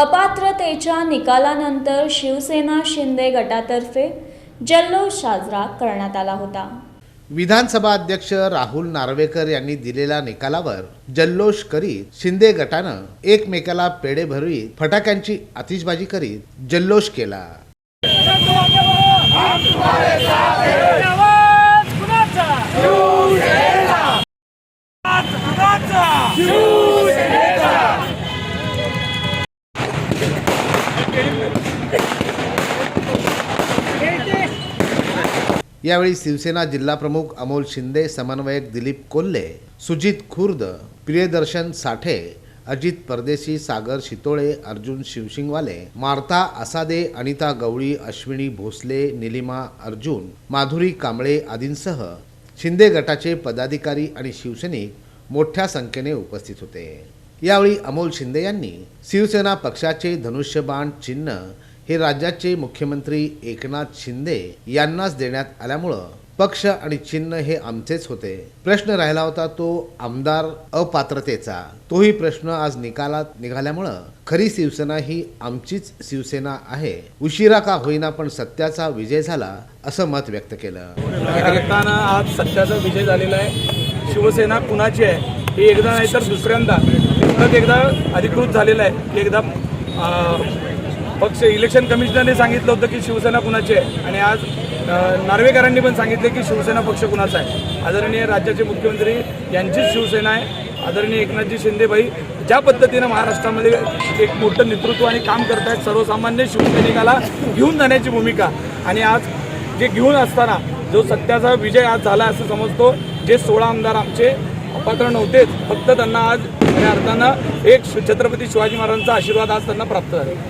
अपात्रतेच्या निकालानंतर शिवसेना शिंदे गटातर्फे जल्लोष साजरा करण्यात आला होता. विधानसभा अध्यक्ष राहुल नार्वेकर यांनी दिलेल्या निकालावर जल्लोष करीत शिंदे गटानं एकमेकाला पेढे भरवीत फटाक्यांची आतिषबाजी करीत जल्लोष केला. यावेळी शिवसेना जिल्हाप्रमुख अमोल शिंदे समन्वयक दिलीप कोल्हे सुजित खुर्द प्रियदर्शन साठे अजित परदेशी सागर शितोळे अर्जुन शिवशिंगवाले मार्ता आसादे अनिता गवळी अश्विनी भोसले निलिमा अर्जुन माधुरी कांबळे आदींसह शिंदे गटाचे पदाधिकारी आणि शिवसैनिक मोठ्या संख्येने उपस्थित होते. यावेळी अमोल शिंदे यांनी शिवसेना पक्षाचे धनुष्यबाण चिन्ह हे राज्याचे मुख्यमंत्री एकनाथ शिंदे यांनाच देण्यात आल्यामुळं पक्ष आणि चिन्ह हे आमचेच होते. प्रश्न राहिला होता तो आमदार अपात्रतेचा. तोही प्रश्न आज निकालात निघाल्यामुळं खरी शिवसेना ही आमचीच शिवसेना आहे. उशिरा का होईना पण सत्याचा विजय झाला असं मत व्यक्त केलं. आज सत्याचा विजय झालेला आहे. शिवसेना कुणाची आहे? हे एकदा नाही तर दुसऱ्यांदा. परत एकदा अधिकृत झालेलं आहे. एकदा पक्ष इलेक्शन कमिशनरने सांगितलं होतं की शिवसेना कुणाची आहे? आणि आज नार्वेकरांनी पण सांगितले की शिवसेना पक्ष कुणाचा आहे? आदरणीय राज्याचे मुख्यमंत्री यांचीच शिवसेना आहे. आदरणीय एकनाथजी शिंदेभाई ज्या पद्धतीनं महाराष्ट्रामध्ये एक मोठं नेतृत्व आणि काम करत आहेत सर्वसामान्य शिवसैनिकाला घेऊन जाण्याची भूमिका. आणि आज जे घेऊन असताना जो सत्याचा विजय आज झाला असं समजतो जे सोळा आमदार आमचे अपात्र नव्हतेच फक्त त्यांना आज या अर्थानं एक छत्रपती शिवाजी महाराजांचा आशीर्वाद आज त्यांना प्राप्त झाला.